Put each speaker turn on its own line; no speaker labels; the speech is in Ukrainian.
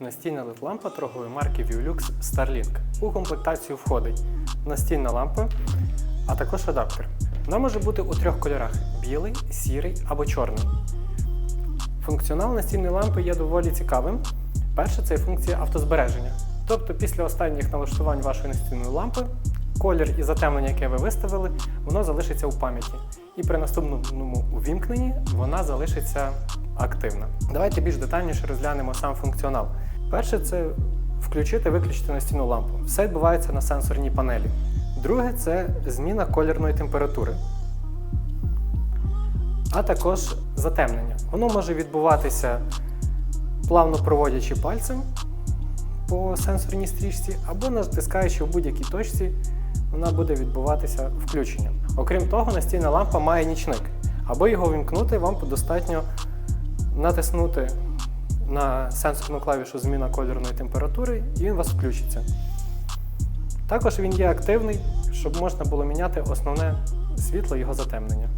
Настільна LED-лампа торгової марки Violux Starlink. У комплектацію входить настільна лампа, а також адаптер. Вона може бути у трьох кольорах: білий, сірий або чорний. Функціонал настільної лампи є доволі цікавим. Перше це функція автозбереження. Тобто після останніх налаштувань вашої настільної лампи колір і затемнення, яке ви виставили, воно залишиться у пам'яті. І при наступному увімкненні вона залишиться активна. Давайте більш детальніше розглянемо сам функціонал. Перше це включити виключити настільну лампу. Все відбувається на сенсорній панелі. Друге це зміна кольорної температури а також затемнення. Воно може відбуватися плавно проводячи пальцем по сенсорній стрічці, або натискаючи в будь-якій точці, вона буде відбуватися включенням. Окрім того, настільна лампа має нічник. Аби його вімкнути, вам достатньо натиснути на сенсорну клавішу зміна кольорної температури, і він у вас включиться. Також він є активний, щоб можна було міняти основне світло його затемнення.